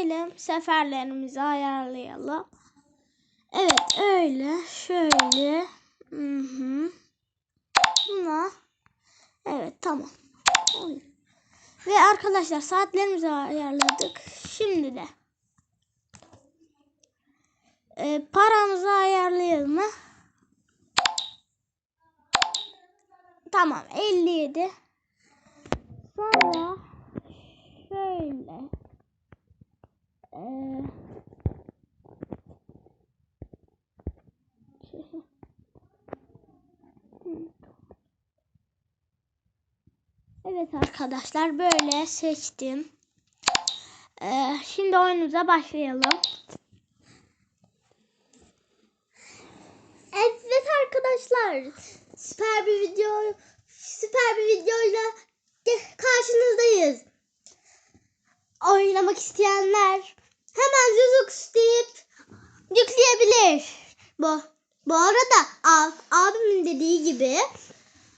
seçelim. Seferlerimizi ayarlayalım. Evet öyle. Şöyle. Hı hı. Buna. Evet tamam. Ve arkadaşlar saatlerimizi ayarladık. Şimdi de e, paramızı ayarlayalım mı? Tamam 57. Sonra şöyle e, Evet arkadaşlar böyle seçtim. Ee, şimdi oyunumuza başlayalım. Evet arkadaşlar. Süper bir video süper bir videoyla de- karşınızdayız. Oynamak isteyenler hemen Zuzux deyip yükleyebilir. Bu bu arada ab, abimin dediği gibi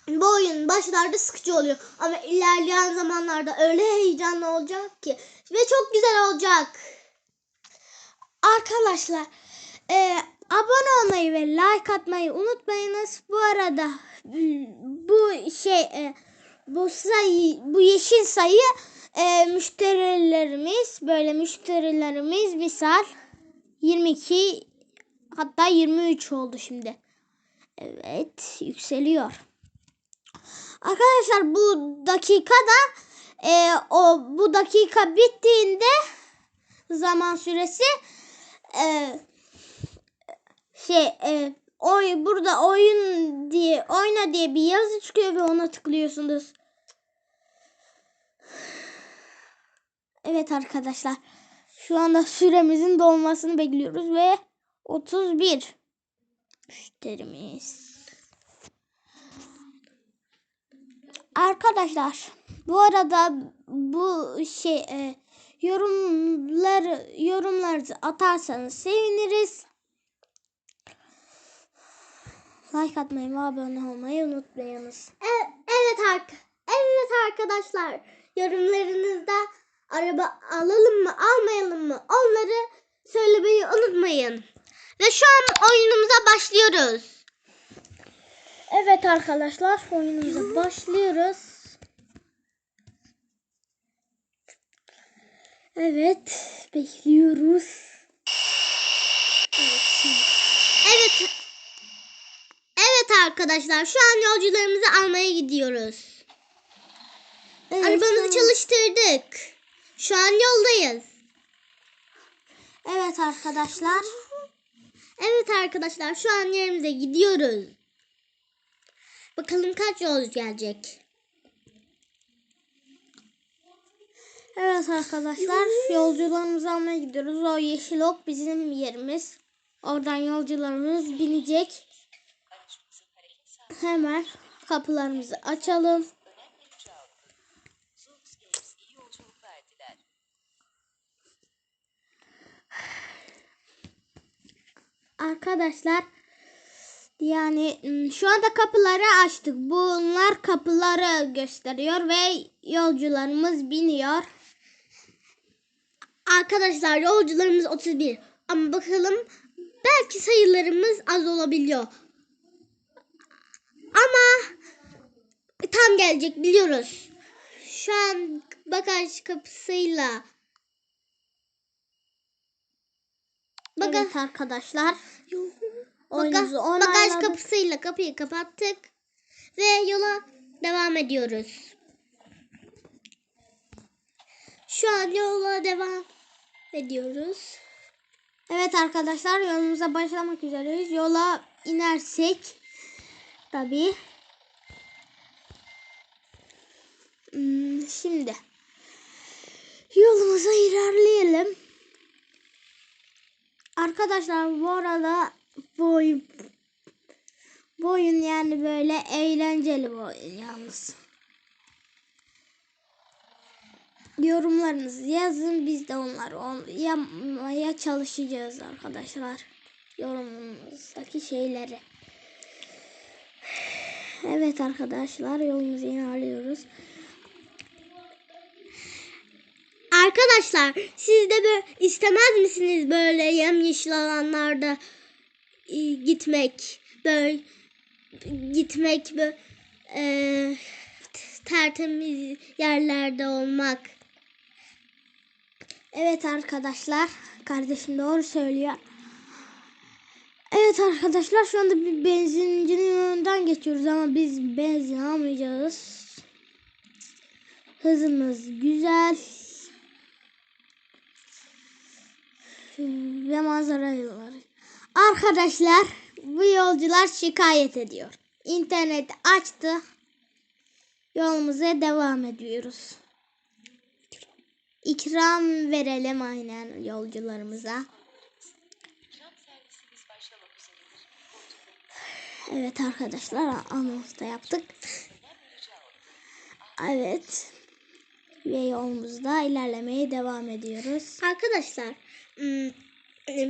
bu oyun başlarda sıkıcı oluyor ama ilerleyen zamanlarda öyle heyecanlı olacak ki ve çok güzel olacak. Arkadaşlar e, abone olmayı ve like atmayı unutmayınız. Bu arada bu şey e, bu sayı bu yeşil sayı e, müşterilerimiz böyle müşterilerimiz misal 22 hatta 23 oldu şimdi. Evet yükseliyor. Arkadaşlar bu dakikada e, o bu dakika bittiğinde zaman süresi e, şey e, oy burada oyun diye oyna diye bir yazı çıkıyor ve ona tıklıyorsunuz. Evet arkadaşlar. Şu anda süremizin dolmasını bekliyoruz ve 31 müşterimiz. Arkadaşlar bu arada bu şey e, yorumlar yorumlarınızı atarsanız seviniriz. Like atmayı ve abone olmayı unutmayınız. E- Evet ark evet arkadaşlar yorumlarınızda araba alalım mı almayalım mı onları söylemeyi unutmayın. Ve şu an oyunumuza başlıyoruz. Evet arkadaşlar oyunumuza başlıyoruz. Evet bekliyoruz. Evet. Evet. Arkadaşlar şu an yolcularımızı almaya gidiyoruz. Evet, Arabamızı çalıştırdık. Şu an yoldayız. Evet arkadaşlar. Evet arkadaşlar şu an yerimize gidiyoruz. Bakalım kaç yolcu gelecek. Evet arkadaşlar yolcularımızı almaya gidiyoruz. O yeşil ok bizim yerimiz. Oradan yolcularımız binecek. Hemen kapılarımızı açalım. Arkadaşlar yani ım, şu anda kapıları açtık. Bunlar kapıları gösteriyor ve yolcularımız biniyor. Arkadaşlar yolcularımız 31. Ama bakalım belki sayılarımız az olabiliyor. Ama tam gelecek biliyoruz. Şu an bagaj kapısıyla bagaj, Evet arkadaşlar. Bagaj, Oyunuzu bagaj onayladık. kapısıyla kapıyı kapattık ve yola devam ediyoruz. Şu an yola devam ediyoruz. Evet arkadaşlar yolumuza başlamak üzereyiz. Yola inersek tabii. Hmm, şimdi yolumuza ilerleyelim. Arkadaşlar bu arada bu oyun, bu oyun yani böyle eğlenceli bir oyun yalnız. Yorumlarınızı yazın biz de onları on- yapmaya çalışacağız arkadaşlar. yorumumuzdaki şeyleri. Evet arkadaşlar yolumuzu ilerliyoruz. Arkadaşlar siz de böyle istemez misiniz böyle yemyeşil alanlarda e, gitmek böyle gitmek böyle e, tertemiz yerlerde olmak Evet arkadaşlar kardeşim doğru söylüyor. Evet arkadaşlar şu anda bir benzincinin önünden geçiyoruz ama biz benzin almayacağız. Hızımız güzel. Ve manzara yolları. Arkadaşlar bu yolcular şikayet ediyor. İnternet açtı. Yolumuza devam ediyoruz. İkram verelim aynen yolcularımıza. Evet arkadaşlar anons da yaptık. Evet. Ve yolumuzda ilerlemeye devam ediyoruz. Arkadaşlar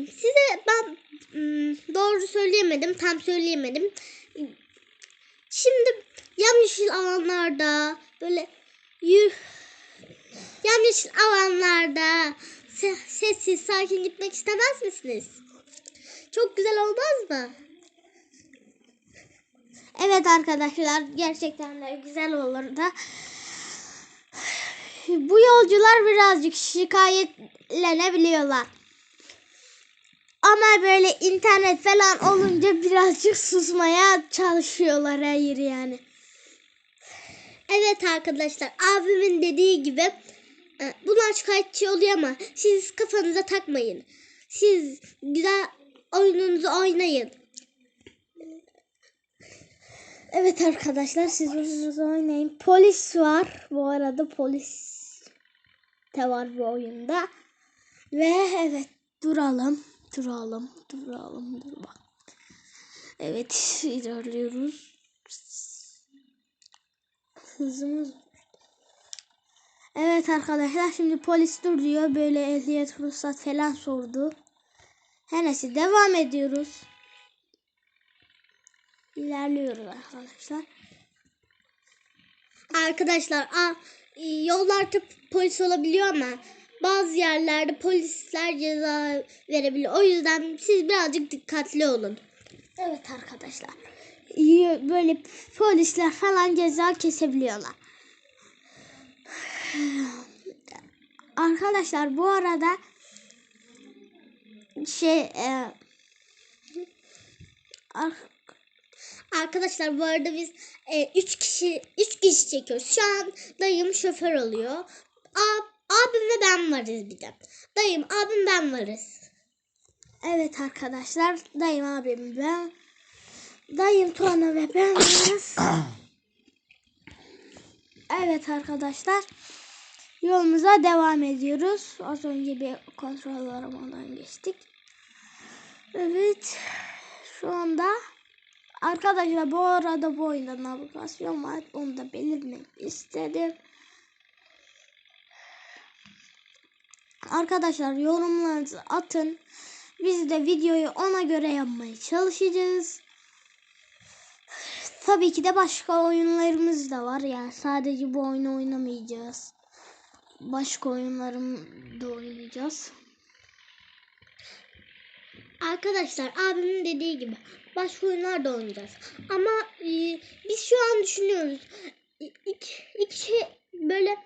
size ben ım, doğru söyleyemedim, tam söyleyemedim. Şimdi yemyeşil alanlarda böyle yürü, yemyeşil alanlarda se- sessiz sakin gitmek istemez misiniz? Çok güzel olmaz mı? Evet arkadaşlar gerçekten de güzel olur da. Bu yolcular birazcık şikayetlenebiliyorlar. Ama böyle internet falan olunca birazcık susmaya çalışıyorlar hayır yani. Evet arkadaşlar abimin dediği gibi e, bunlar şikayetçi oluyor ama siz kafanıza takmayın. Siz güzel oyununuzu oynayın. Evet arkadaşlar siz oyununuzu oynayın. Polis var. Bu arada polis de var bu oyunda. Ve evet duralım. Duralım. Duralım. Dur bak. Evet ilerliyoruz. Hızımız Evet arkadaşlar şimdi polis dur diyor. Böyle ehliyet ruhsat falan sordu. Her neyse devam ediyoruz. İlerliyoruz arkadaşlar. Arkadaşlar a, e, yollarda polis olabiliyor ama bazı yerlerde polisler ceza verebiliyor. O yüzden siz birazcık dikkatli olun. Evet arkadaşlar. Böyle polisler falan ceza kesebiliyorlar. Arkadaşlar bu arada şey e, Arkadaşlar bu arada biz 3 kişi 3 kişi çekiyoruz. Şu an dayım şoför oluyor. Ab, abim ve ben varız bir de. Dayım, abim ben varız. evet arkadaşlar dayım abim ben dayım Tuana ve ben varız. Evet arkadaşlar yolumuza devam ediyoruz. Az önce bir kontrol aramadan geçtik. Evet şu anda arkadaşlar bu arada bu oyunda navigasyon var. Onu da belirtmek istedim. Arkadaşlar yorumlarınızı atın. Biz de videoyu ona göre yapmaya çalışacağız. Tabii ki de başka oyunlarımız da var. Yani sadece bu oyunu oynamayacağız. Başka oyunlarım da oynayacağız. Arkadaşlar abimin dediği gibi başka oyunlar da oynayacağız. Ama e, biz şu an düşünüyoruz. İki, iki şey böyle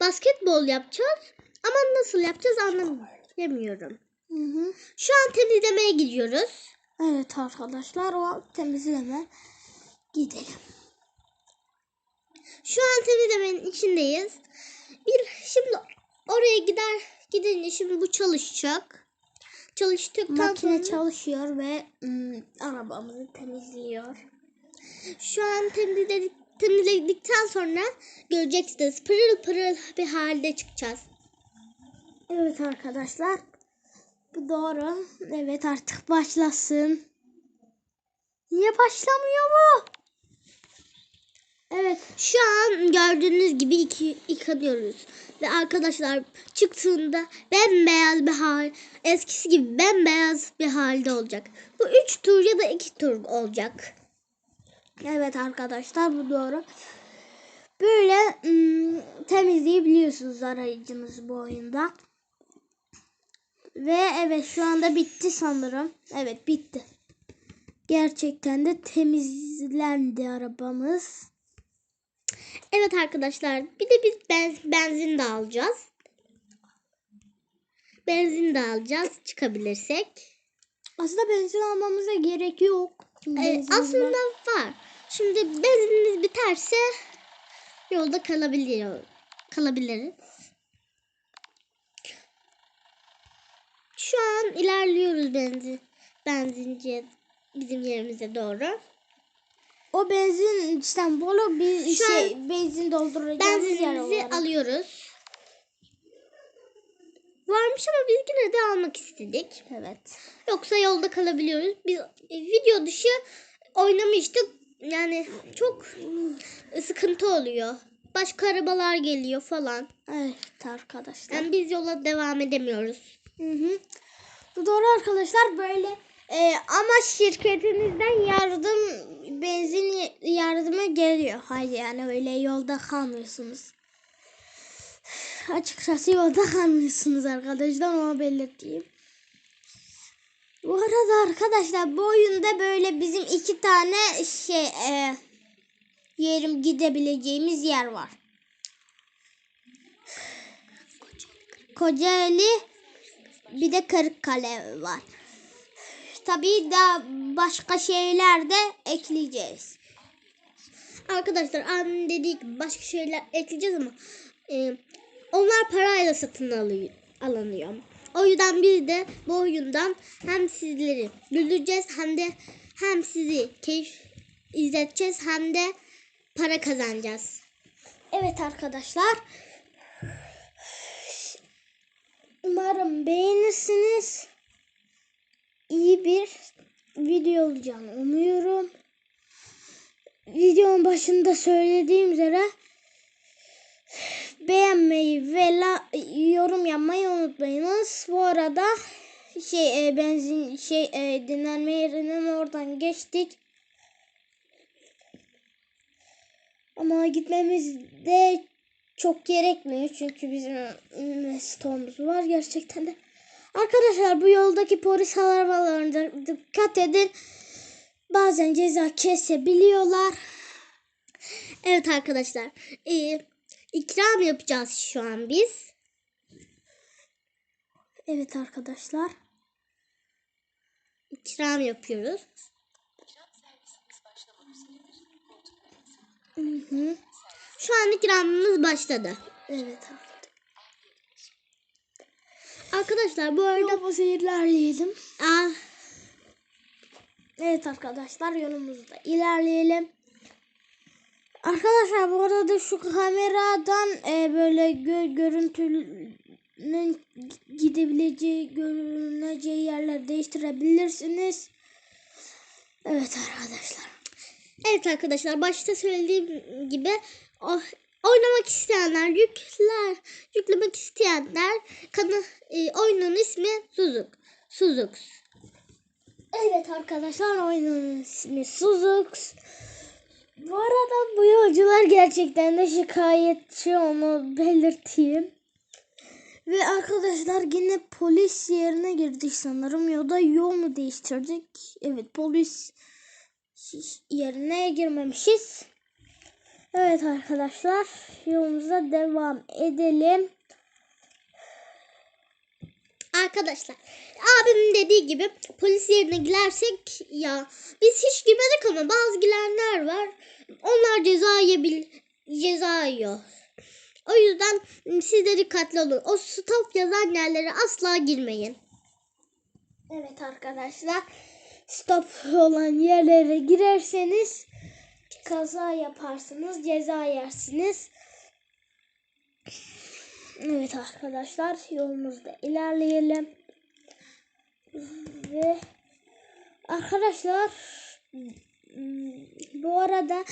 basketbol yapacağız. Ama nasıl yapacağız anlamıyorum. Hı hı. Şu an temizlemeye gidiyoruz. Evet arkadaşlar o temizleme gidelim. Şu an temizlemenin içindeyiz. Bir şimdi oraya gider gidince şimdi bu çalışacak. Çalıştıktan Makine sonra çalışıyor ve ım, arabamızı temizliyor. şu an temizledik, temizledikten sonra göreceksiniz pırıl pırıl bir halde çıkacağız. Evet arkadaşlar. Bu doğru. Evet artık başlasın. Niye başlamıyor bu? Evet. Şu an gördüğünüz gibi iki, yıkanıyoruz. Ve arkadaşlar çıktığında bembeyaz bir hal, eskisi gibi bembeyaz bir halde olacak. Bu üç tur ya da iki tur olacak. Evet arkadaşlar bu doğru. Böyle ım, temizleyebiliyorsunuz arayıcınızı bu oyunda. Ve evet şu anda bitti sanırım. Evet bitti. Gerçekten de temizlendi arabamız. Evet arkadaşlar bir de biz ben, benzin de alacağız. Benzin de alacağız çıkabilirsek. Aslında benzin almamıza gerek yok. Ee, aslında var. var. Şimdi benzinimiz biterse yolda kalabiliyor. Kalabiliriz. Şu an ilerliyoruz benzin benzinciye bizim yerimize doğru. O benzin İstanbul'u bir Şu şey benzin dolduracağımız yer olarak. alıyoruz. Varmış ama biz yine de almak istedik. Evet. Yoksa yolda kalabiliyoruz. Biz e, video dışı oynamıştık. Yani çok sıkıntı oluyor. Başka arabalar geliyor falan. Evet arkadaşlar. Yani biz yola devam edemiyoruz. Hı hı. Bu doğru arkadaşlar böyle e, ama şirketinizden yardım benzin yardımı geliyor. Hayır yani öyle yolda kalmıyorsunuz. Açıkçası yolda kalmıyorsunuz arkadaşlar onu belirteyim. Bu arada arkadaşlar bu oyunda böyle bizim iki tane şey e, yerim gidebileceğimiz yer var. Kocaeli bir de Kırıkkale var. Tabii daha başka şeyler de ekleyeceğiz. Arkadaşlar dediği gibi başka şeyler ekleyeceğiz ama e, onlar parayla satın alıyor, alınıyor. O yüzden biz de bu oyundan hem sizleri güldüreceğiz hem de hem sizi keyif izleteceğiz hem de para kazanacağız. Evet arkadaşlar. Umarım beğenirsiniz. İyi bir video olacağını umuyorum. Videonun başında söylediğim üzere beğenmeyi ve la, yorum yapmayı unutmayınız. Bu arada şey e, benzin şey e, dinlenme yerinin oradan geçtik. Ama gitmemiz de çok gerekmiyor çünkü bizim mm, stoğumuz var gerçekten de. Arkadaşlar bu yoldaki polis arabalarına dikkat edin. Bazen ceza kesebiliyorlar. Evet arkadaşlar e, ikram yapacağız şu an biz. Evet arkadaşlar. İkram yapıyoruz. Hı hı. Şu an ikramımız başladı. Evet arkadaşlar. Arkadaşlar bu arada Yolumuzu ilerleyelim. ah, Evet arkadaşlar yolumuzda ilerleyelim. Arkadaşlar bu arada şu kameradan e, böyle gö- görüntünün gidebileceği, görüneceği yerler değiştirebilirsiniz. Evet arkadaşlar. Evet arkadaşlar başta söylediğim gibi o- oynamak isteyenler yükler yüklemek isteyenler kanı e, oyunun ismi Suzuk. Suzuk. Evet arkadaşlar oyunun ismi Suzux. Bu arada bu yolcular gerçekten de şikayetçi onu belirteyim. Ve arkadaşlar yine polis yerine girdik sanırım ya da yol mu değiştirdik? Evet polis yerine girmemişiz. Evet arkadaşlar yolumuza devam edelim. Arkadaşlar abimin dediği gibi polis yerine girersek ya biz hiç girmedik ama bazı girenler var. Onlar ceza yiyebil ceza yiyor. O yüzden siz de dikkatli olun. O stop yazan yerlere asla girmeyin. Evet arkadaşlar stop olan yerlere girerseniz kaza yaparsınız, ceza yersiniz. Evet arkadaşlar yolumuzda ilerleyelim. Ve arkadaşlar bu arada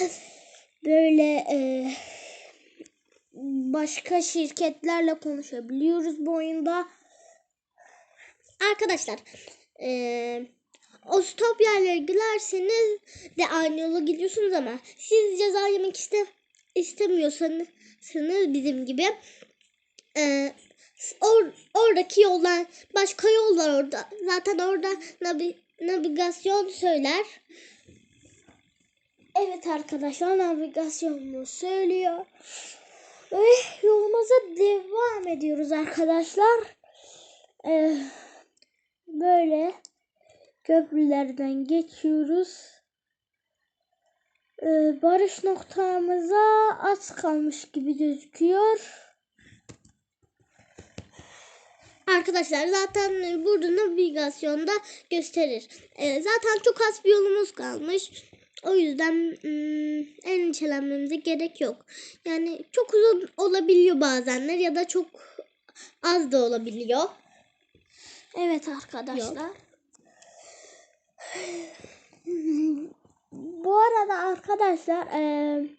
böyle e, başka şirketlerle konuşabiliyoruz bu oyunda. Arkadaşlar eee o stop yerlere girerseniz de aynı yola gidiyorsunuz ama siz ceza yemek iste, istemiyorsanız sanız bizim gibi eee, or, oradaki yollar başka yollar orada zaten orada navi, navigasyon söyler Evet arkadaşlar navigasyonunu söylüyor. Ve yolumuza devam ediyoruz arkadaşlar. Ee, böyle köprülerden geçiyoruz. Ee, barış noktamıza az kalmış gibi gözüküyor. Arkadaşlar zaten burada navigasyonda gösterir. Ee, zaten çok az bir yolumuz kalmış. O yüzden hmm, endişelenmemize gerek yok. Yani çok uzun olabiliyor bazenler ya da çok az da olabiliyor. Evet arkadaşlar. Bu arada arkadaşlar eee,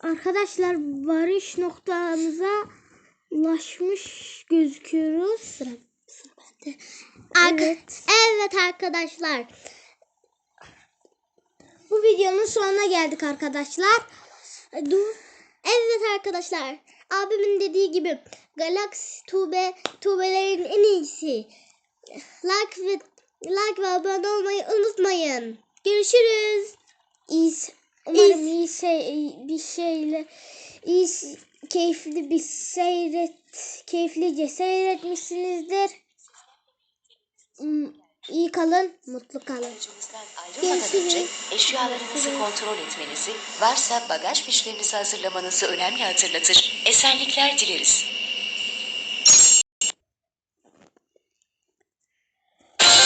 arkadaşlar varış noktamıza ulaşmış gözüküyoruz. Sıra, sıra bende. Arka- Evet. evet arkadaşlar. Bu videonun sonuna geldik arkadaşlar. E. Evet arkadaşlar. Abimin dediği gibi Galaxy Tube tubelerin en iyisi. Like ve like ve abone olmayı unutmayın. Görüşürüz. İyi, umarım iyi şey bir şeyle iyi keyifli bir seyret keyiflice seyretmişsinizdir. Hmm, İyi kalın, mutlu kalın. Ayrılmadan önce eşyalarınızı kontrol etmenizi, varsa bagaj fişlerinizi hazırlamanızı önemli hatırlatır. Esenlikler dileriz.